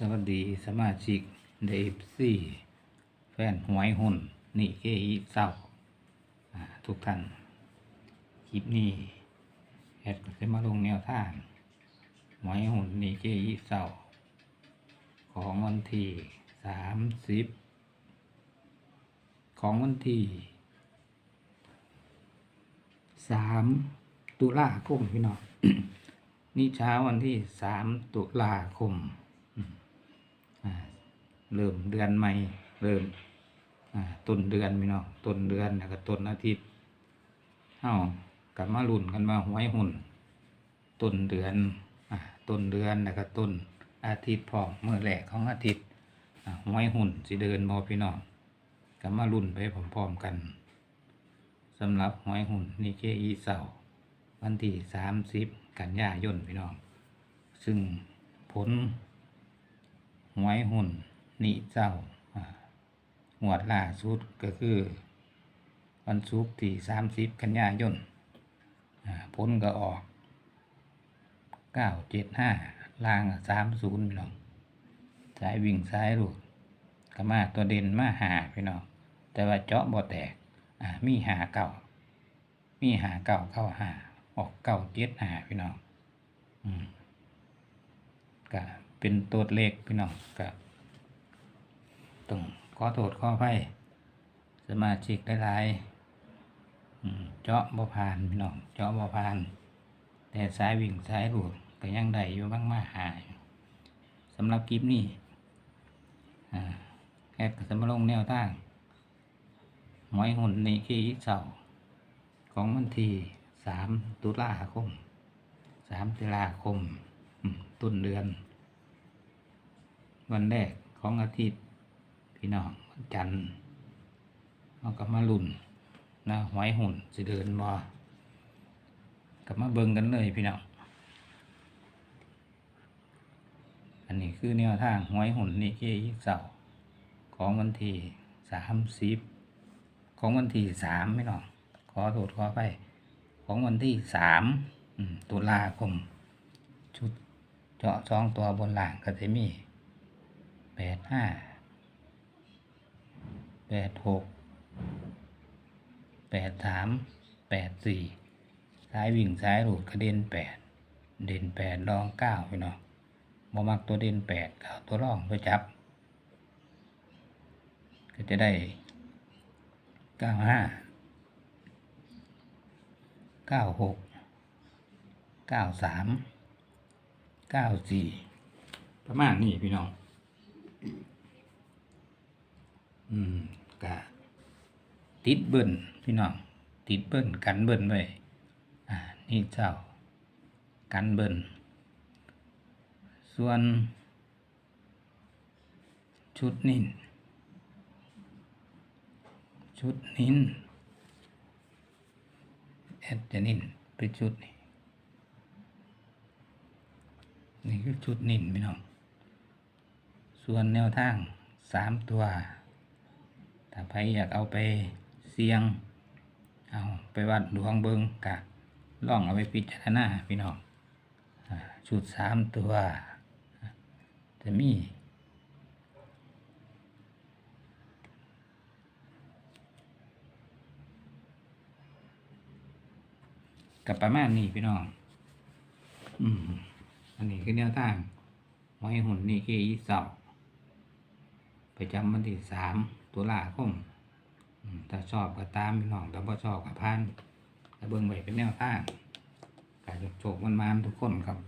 สวัสดีสมาชิกเดฟซี่แฟนหวยหุ่นนี่เคอีเศร้าทุกท่าน คลิปนี้แอดก็จะมาลงแนวทางหวยหุ่นนี่เคอีเศร้าของวันที่สามสิบของวันที่สามตุลาคมพี่น้องนี่เช้าวันที่สามตุลาคม เริ่มเดือนใหม่เริ่มอ่าต้นเดือนพี่น้องต้นเดือนแล้วก็ต้นอาทิตย์เอ้ากลับมาลุ่นกันมาหวยหุ่นต้นเดือนอ่าต้นเดือนแล้วก็ต้นอาทิตย์พร้อมเมื่อแรกของอาทิตย์อ่าหวยหุ่นสิเดินบอพี่น้องกลับมาลุ่นไปพร้อมๆกันสำหรับหวยหุ่นนี่เจอีเสาวันที่สามสิบกันยายนพี่น้อง ซึ่งผลหวยหุ่น นี่เจ้าหวดล่าสุดก็คือ วันศุกร์ที่สามสิบกันยายนผลก็ออกเก้าเจ็ดห้าล่างสามศูนย์พี่น้องสายวิ่งสายรูดก็มาตัวเด่นมาหาพี่น้องแต่ว่าเจาะบ่แตกอ่ามีหาเก่า มีหาเก่าเข้าหาออกเก่าเจ็ดหาพี่น้องอืมก็เป็นตัวเลขพี่น้องก็ ต้องขอโทษขออภัยสมาชิกหลายๆเจาะบ่ผ่านพี่น้องเจาะบ่ผ่าน แต่สายวิ่งสายรูดก็ยังได้อยู่บ้างมาหายสำหรับคลิปนี้แอดก็จะมาลงแนวทางหมอยหุ่นในขี้เสาของวันที่สามตุลาคมสามตุลาคมต้นเดือน วันแรกของอาทิตย์ พี่น้องวันจันเราก็มาลุ่นนะหวยหุ่นจะเดินมากลับมาเบิ่งกันเลยพี่น้องอันนี้คือแนวทางหวยหุ่นนี่เยี่เสาของวันที่สามสิบของวันที่สามพี่น้องขอโทษขอไปของวันที่สามตุลาคม ชุดเจาะสองตัวบนหลังก็จะมีแปดห้า แปดหกแปดสามแปดสี่สายวิ่งสายหลุดกระเด็นแปดเด่นแปดรองเก้าพี่น้องบ่มักตัวเด่นแปดเอาตัวรองไปจับ ก็จะได้เก้าห้าเก้าหกเก้าสามเก้าสี่ประมาณนี้พี่น้อง อืมกะ ติดเบิ้ลพี่น้องติดเบิ้ลกันเบิ้ลไว้อ่านี่เจ้า กันเบิ้ลส่วน ชุดนิ่นชุดนิ่นแอดจะนิ่นไปชุดนี่นี่คือชุดนิ่นพี่น้อง ส่วนแนวทางสามตัว ถ้าใครอยากเอาไป สียง เอาไปวัดดวงเบิงกะล่องเอาไปพิจารณาพี่น้องชุดสามตัวจะมีกับประมาณนี้พี่น้อง อืม อันนี้คือแนวทางหอยหุ่นนี่คืออีเสาประจำวันที่สามตุลาคมอืม ถ้าชอบก็ตามพี่น้องถ้าบ่ชอบก็พันถ้าเบิ่งไว้เป็นแนวทางการโชคมันมานทุกคนครับ